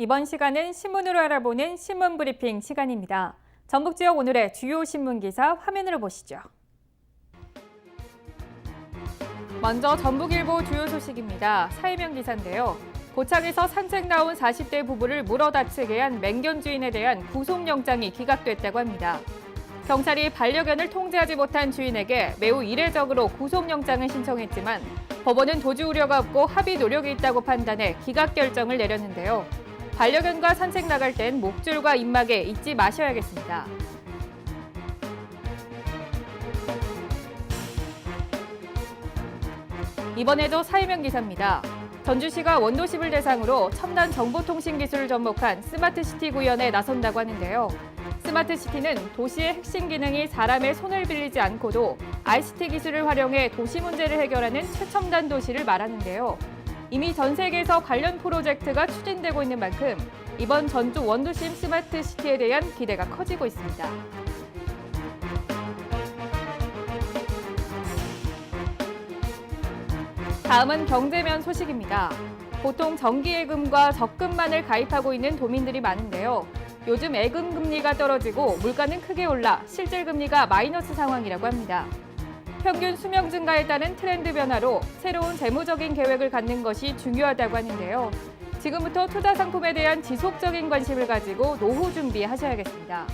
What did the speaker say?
이번 시간은 신문으로 알아보는 신문 브리핑 시간입니다. 전북 지역 오늘의 주요 신문 기사 화면으로 보시죠. 먼저 전북일보 주요 소식입니다. 사회명 기사인데요. 고창에서 산책 나온 40대 부부를 물어 다치게 한 맹견 주인에 대한 구속영장이 기각됐다고 합니다. 경찰이 반려견을 통제하지 못한 주인에게 매우 이례적으로 구속영장을 신청했지만 법원은 도주 우려가 없고 합의 노력이 있다고 판단해 기각 결정을 내렸는데요. 반려견과 산책 나갈 땐 목줄과 입막에 잊지 마셔야겠습니다. 이번에도 사회명 기사입니다. 전주시가 원도심을 대상으로 첨단 정보통신 기술을 접목한 스마트시티 구현에 나선다고 하는데요. 스마트시티는 도시의 핵심 기능이 사람의 손을 빌리지 않고도 ICT 기술을 활용해 도시 문제를 해결하는 최첨단 도시를 말하는데요. 이미 전 세계에서 관련 프로젝트가 추진되고 있는 만큼 이번 전주 원도심 스마트 시티에 대한 기대가 커지고 있습니다. 다음은 경제면 소식입니다. 보통 정기예금과 적금만을 가입하고 있는 도민들이 많은데요. 요즘 예금 금리가 떨어지고 물가는 크게 올라 실질 금리가 마이너스 상황이라고 합니다. 평균 수명 증가에 따른 트렌드 변화로 새로운 재무적인 계획을 갖는 것이 중요하다고 하는데요. 지금부터 투자 상품에 대한 지속적인 관심을 가지고 노후 준비하셔야겠습니다.